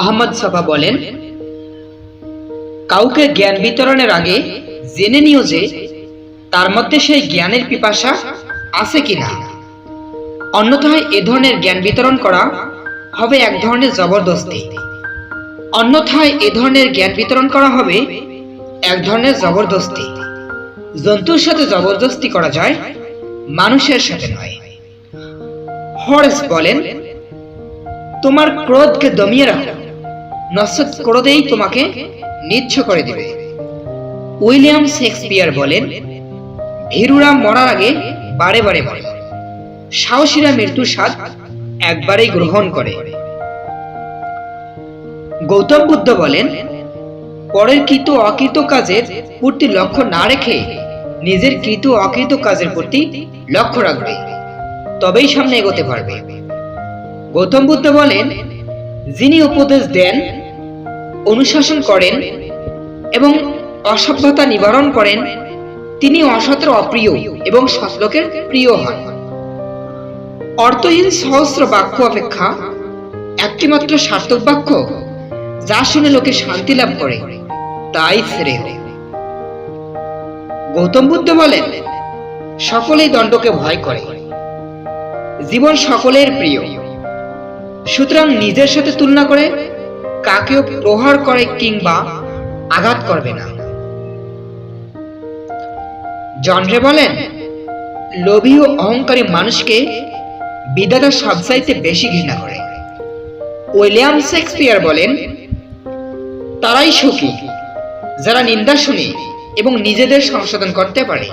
আহমদ সাফা বলেন, কাউকে জ্ঞান বিতরণের আগে জেনে নিও যে তার মধ্যে সেই জ্ঞানের পিপাসা আছে কিনা। অন্যথায় এ ধরনের জ্ঞান বিতরণ করা হবে এক ধরনের জবরদস্তি। অন্যথায় এ ধরনের জ্ঞান বিতরণ করা হবে এক ধরনের জবরদস্তি। জন্তুর সাথে জবরদস্তি করা যায়, মানুষের সাথে নয়। হরেস বলেন তোমার ক্রোধকে দমিয়ে রাখো। নসত ক্রোধেই তোমাকে নিচ্ছ করে দিবে। উইলিয়াম শেক্সপিয়ার বলেন, ভীরুরা মরার আগে বারে বারে মরে। সাহসীরা মৃত্যুর স্বাদ একবারেই গ্রহণ করে। গৌতম বুদ্ধ বলেন, পরের কৃত অকৃত কাজের প্রতি লক্ষ্য না রেখে নিজের কৃত অকৃত কাজের প্রতি লক্ষ্য রাখবে। তবেই সামনে এগোতে পারবে। গৌতম বুদ্ধ বলেন, যিনি উপদেশ দেন, অনুশাসন করেন এবং অসভ্যতা নিবারণ করেন, তিনি অসতের অপ্রিয় এবং সৎলোকের প্রিয় হন। অর্থহীন সহস্র বাক্য অপেক্ষা একটিমাত্র সার্থক বাক্য, যা শুনে লোকে শান্তি লাভ করে, তাই শ্রেয়। গৌতম বুদ্ধ বলেন, সকলেই দণ্ডকে ভয় করে। জীবন সকলের প্রিয়। সুতরাং নিজের সাথে তুলনা করে কাকেও প্রহার করে কিংবা আঘাত করবে না। জনরে বলেন, লোভী ও অহংকারী মানুষকে বিধাতা সবচাইতে বেশি ঘৃণা করে। উইলিয়াম শেক্সপিয়ার বলেন, তারাই সুখী যারা নিন্দা শুনে এবং নিজেদের সংশোধন করতে পারে।